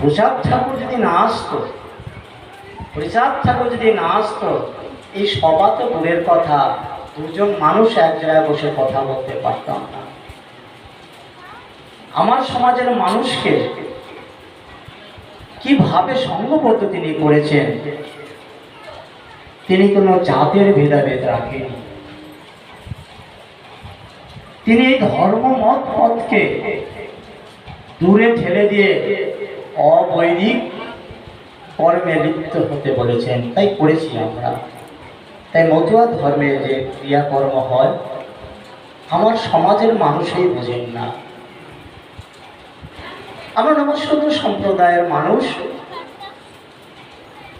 প্রসাদ ঠাকুর যদি না আসতো, প্রসাদ ঠাকুর যদি না আসতো, এই সভা তো দূরের কথা, দুজন মানুষ এক জায়গায় বসে কথা বলতে পারতাম না। আমার সমাজের মানুষকে কীভাবে সঙ্গবদ্ধ তিনি করেছেন, তিনি কোনো জাতের ভেদাভেদ রাখেনি। তিনি ধর্ম মত পথকে দূরে ঠেলে দিয়ে অবৈদিক কর্মে লিপ্ত হতে বলেছেন। তাই করেছি আমরা। তাই মতুয়া ধর্মে যে ক্রিয়াকর্ম হয়, আমার সমাজের মানুষই বোঝেন না। আমরা নমস্বত সম্প্রদায়ের মানুষ।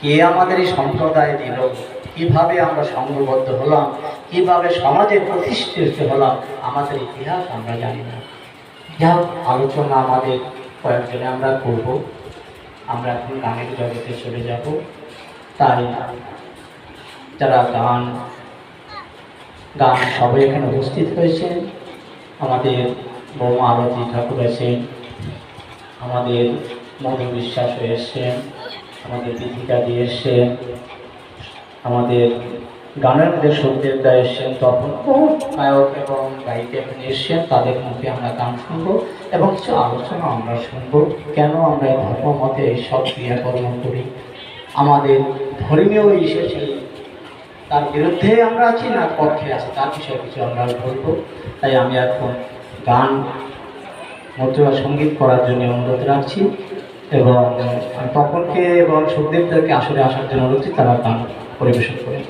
কে আমাদের এই সম্প্রদায় দিল? কীভাবে আমরা সংঘবদ্ধ হলাম? কীভাবে সমাজে প্রতিষ্ঠিত হলাম? আমাদের ইতিহাস আমরা জানি না। যা আলোচনা আমাদের কয়েকজনে আমরা করব। আমরা এখন গানের জগতে চলে যাব। তাই যারা গান গান সবাই এখানে উপস্থিত হয়েছেন, আমাদের বৌমা আরতি ঠাকুর আছেন, আমাদের মধু বিশ্বাস হয়ে এসছেন আমাদের দীপিকা দিয়ে এসছেন, আমাদের গানের মধ্যে সত্যের দা এসছেন তখন নায়ক এবং গায়িকা এখানে এসছেন তাদের মুখে আমরা গান শুনব এবং কিছু আলোচনা আমরা শুনব। কেন আমরা এই ধর্ম মতে এইসব ক্রিয়াকর্ম করি? আমাদের ধর্মীয় এসেছে তার বিরুদ্ধে আমরা আছি না পক্ষে আছি তার বিষয়ে কিছু আমরা বলব। তাই আমি এখন গান মতুয়া সংগীত করার জন্য অনুরোধ রাখছি এবং তপনকে এবং সুখদেবদেরকে আসলে আসার জন্য অনুরোধ করছি, তারা গান পরিবেশন করেন।